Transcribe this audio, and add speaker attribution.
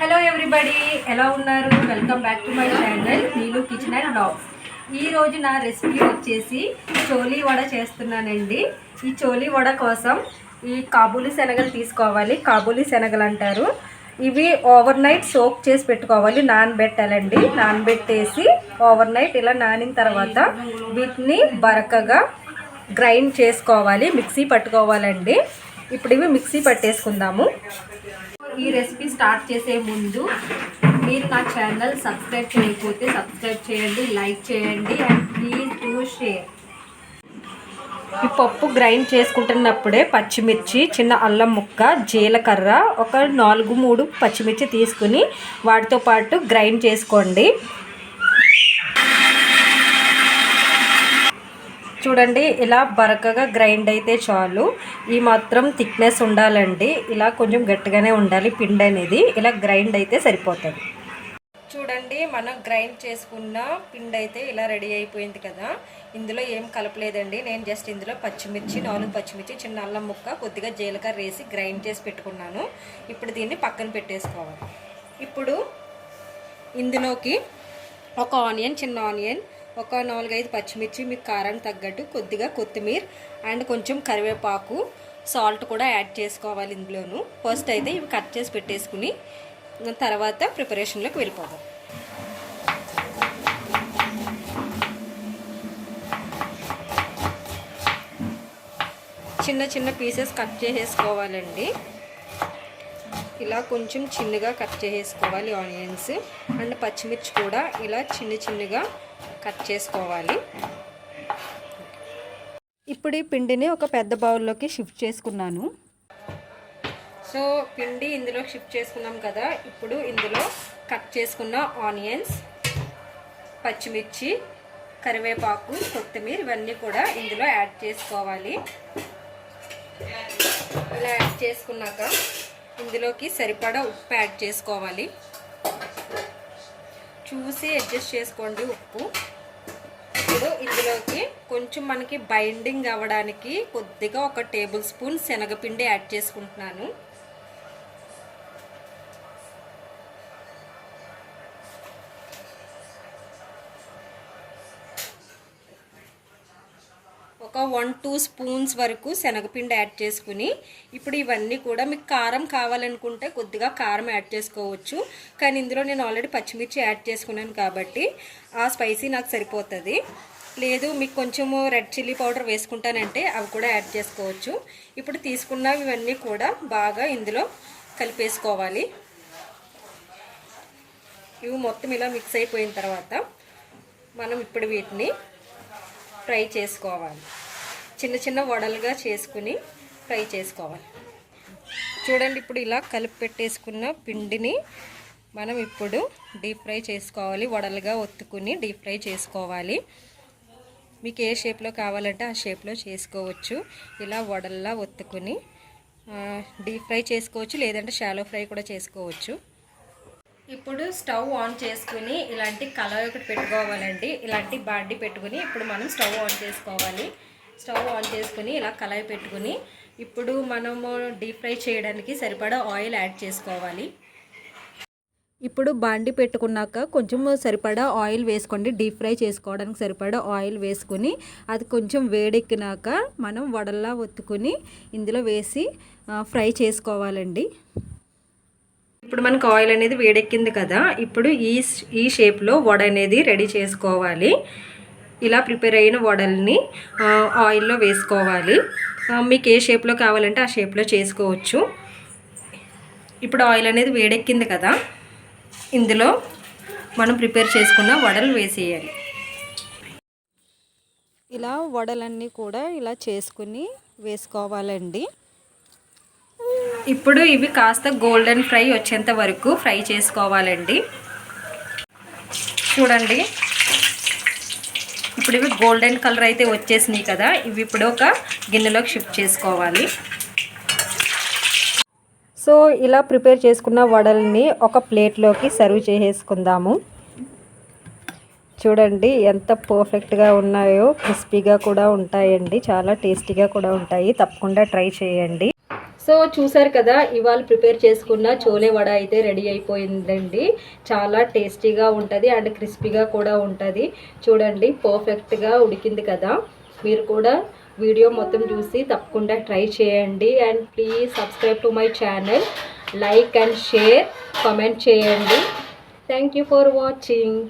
Speaker 1: Hello everybody ఎలా ఉన్నారు? Welcome back to my channel Neelu kitchen and blogs ఈరోజు నా రెసిపీ వచ్చేసి చోలీ వడ చేస్తున్నానండి. ఈ చోలీ వడ కోసం ఈ కాబూలి శనగలు తీసుకోవాలి. కాబూలి శనగలు అంటారు. ఇవి ఓవర్ నైట్ సోక్ చేసి పెట్టుకోవాలి. నానబెట్టాలండి. నానబెట్టేసి ఓవర్ నైట్ ఇలా నానిన తర్వాత వీటిని బరకగా గ్రైండ్ చేసుకోవాలి. మిక్సీ పట్టుకోవాలండి. ఇప్పుడు ఇవి మిక్సీ పట్టేసుకుందాము. ఈ రెసిపీ స్టార్ట్ చేసే ముందు మీరు నా ఛానల్ సబ్స్క్రైబ్ చేయకపోతే సబ్స్క్రైబ్ చేయండి లైక్ చేయండి అండ్ ప్లీజ్ డూ షేర్. ఈ పప్పు గ్రైండ్ చేసుకుంటున్నప్పుడే పచ్చిమిర్చి చిన్న అల్లం ముక్క జీలకర్ర ఒక నాలుగు మూడు పచ్చిమిర్చి తీసుకుని వాటితో పాటు గ్రైండ్ చేసుకోండి. చూడండి ఇలా బరకగా గ్రైండ్ అయితే చాలు. ఈ మాత్రం థిక్నెస్ ఉండాలండి. ఇలా కొంచెం గట్టిగానే ఉండాలి పిండి అనేది. ఇలా గ్రైండ్ అయితే సరిపోతుంది. చూడండి మనం గ్రైండ్ చేసుకున్న పిండి అయితే ఇలా రెడీ అయిపోయింది కదా. ఇందులో ఏం కలపలేదండి. నేను జస్ట్ ఇందులో పచ్చిమిర్చి నాలుగు పచ్చిమిర్చి చిన్న అల్లం ముక్క కొద్దిగా జీలకర్ర వేసి గ్రైండ్ చేసి పెట్టుకున్నాను. ఇప్పుడు దీన్ని పక్కన పెట్టేసుకోవాలి. ఇప్పుడు ఇందులోకి ఒక ఆనియన్ చిన్న ఆనియన్ ఒక నాలుగైదు పచ్చిమిర్చి మీకు కారానికి తగ్గట్టు కొద్దిగా కొత్తిమీర అండ్ కొంచెం కరివేపాకు సాల్ట్ కూడా యాడ్ చేసుకోవాలి ఇందులోను. ఫస్ట్ అయితే ఇవి కట్ చేసి పెట్టేసుకుని తర్వాత ప్రిపరేషన్లోకి వెళ్ళిపోదాం. చిన్న చిన్న పీసెస్ కట్ చేసేసుకోవాలండి. ఇలా కొంచెం చిన్నగా కట్ చేసుకోవాలి ఆనియన్స్ అండ్ పచ్చిమిర్చి కూడా ఇలా చిన్న చిన్నగా కట్ చేసుకోవాలి. ఇప్పుడు ఈ పిండిని ఒక పెద్ద బౌల్లోకి షిఫ్ట్ చేసుకున్నాను. సో పిండి ఇందులో షిఫ్ట్ చేసుకున్నాం కదా. ఇప్పుడు ఇందులో కట్ చేసుకున్న ఆనియన్స్ పచ్చిమిర్చి కరివేపాకు కొత్తిమీర ఇవన్నీ కూడా ఇందులో యాడ్ చేసుకోవాలి. ఇలా యాడ్ చేసుకున్నాక ఇందులోకి సరిపడా ఉప్పు యాడ్ చేసుకోవాలి. చూసి అడ్జస్ట్ చేసుకోండి ఉప్పు. ఇప్పుడు ఇందులోకి కొంచెం మనకి బైండింగ్ అవ్వడానికి కొద్దిగా ఒక టేబుల్ స్పూన్ శనగపిండి యాడ్ చేసుకుంటున్నాను. ఒక వన్ టూ స్పూన్స్ వరకు శనగపిండి యాడ్ చేసుకుని ఇప్పుడు ఇవన్నీ కూడా మీకు కారం కావాలనుకుంటే కొద్దిగా కారం యాడ్ చేసుకోవచ్చు. కానీ ఇందులో నేను ఆల్రెడీ పచ్చిమిర్చి యాడ్ చేసుకున్నాను కాబట్టి ఆ స్పైసీ నాకు సరిపోతుంది. లేదు మీకు కొంచెము రెడ్ చిల్లీ పౌడర్ వేసుకుంటానంటే అవి కూడా యాడ్ చేసుకోవచ్చు. ఇప్పుడు తీసుకున్నవి ఇవన్నీ కూడా బాగా ఇందులో కలిపేసుకోవాలి. ఇవి మొత్తం ఇలా మిక్స్ అయిపోయిన తర్వాత మనం ఇప్పుడు వీటిని ఫ్రై చేసుకోవాలి. చిన్న చిన్న వడలుగా చేసుకుని ఫ్రై చేసుకోవాలి. చూడండి ఇప్పుడు ఇలా కలిపి పెట్టేసుకున్న పిండిని మనం ఇప్పుడు డీప్ ఫ్రై చేసుకోవాలి. వడలుగా ఒత్తుకుని డీప్ ఫ్రై చేసుకోవాలి. మీకు ఏ షేప్లో కావాలంటే ఆ షేప్లో చేసుకోవచ్చు. ఇలా వడల్లా ఒత్తుకుని డీప్ ఫ్రై చేసుకోవచ్చు. లేదంటే షాలో ఫ్రై కూడా చేసుకోవచ్చు. ఇప్పుడు స్టవ్ ఆన్ చేసుకుని ఇలాంటి కలర్ ఒకటి పెట్టుకోవాలండి. ఇలాంటి బాండి పెట్టుకుని ఇప్పుడు మనం స్టవ్ ఆన్ చేసుకోవాలి. స్టవ్ ఆన్ చేసుకుని ఇలా కళాయి పెట్టుకుని ఇప్పుడు మనము డీప్ ఫ్రై చేయడానికి సరిపడా ఆయిల్ యాడ్ చేసుకోవాలి. ఇప్పుడు బాండి పెట్టుకున్నాక కొంచెం సరిపడా ఆయిల్ వేసుకోండి. డీప్ ఫ్రై చేసుకోవడానికి సరిపడా ఆయిల్ వేసుకుని అది కొంచెం వేడెక్కినాక మనం వడల్లా ఒత్తుకుని ఇందులో వేసి ఫ్రై చేసుకోవాలండి. ఇప్పుడు మనకు ఆయిల్ అనేది వేడెక్కింది కదా ఇప్పుడు ఈ ఈ షేప్లో వడ అనేది రెడీ చేసుకోవాలి. ఇలా ప్రిపేర్ అయిన వడల్ని ఆయిల్లో వేసుకోవాలి. మీకు ఏ షేప్లో కావాలంటే ఆ షేప్లో చేసుకోవచ్చు. ఇప్పుడు ఆయిల్ అనేది వేడెక్కింది కదా ఇందులో మనం ప్రిపేర్ చేసుకున్న వడలు వేసేయాలి. ఇలా వడలన్నీ కూడా ఇలా చేసుకుని వేసుకోవాలండి. ఇప్పుడు ఇవి కాస్త గోల్డెన్ ఫ్రై వచ్చేంత వరకు ఫ్రై చేసుకోవాలండి. చూడండి. ఇప్పుడు ఇవి గోల్డెన్ కలర్ అయితే వచ్చేసినాయి కదా ఇవి ఇప్పుడు ఒక గిన్నెలోకి షిఫ్ట్ చేసుకోవాలి. సో ఇలా ప్రిపేర్ చేసుకున్న వడల్ని ఒక ప్లేట్లోకి సర్వ్ చేసేసుకుందాము. చూడండి ఎంత పర్ఫెక్ట్గా ఉన్నాయో క్రిస్పీగా కూడా ఉంటాయండి చాలా టేస్టీగా కూడా ఉంటాయి. తప్పకుండా ట్రై చేయండి. సో చూసారు కదా ఇవాళ ప్రిపేర్ చేసుకున్న చోలే వడ అయితే రెడీ అయిపోయిందండి. చాలా టేస్టీగా ఉంటుంది అండ్ క్రిస్పీగా కూడా ఉంటుంది. చూడండి పర్ఫెక్ట్గా ఉడికింది కదా. మీరు కూడా వీడియో మొత్తం చూసి తప్పకుండా ట్రై చేయండి. And please subscribe to my channel. Like and share comment చేయండి. Thank you for watching.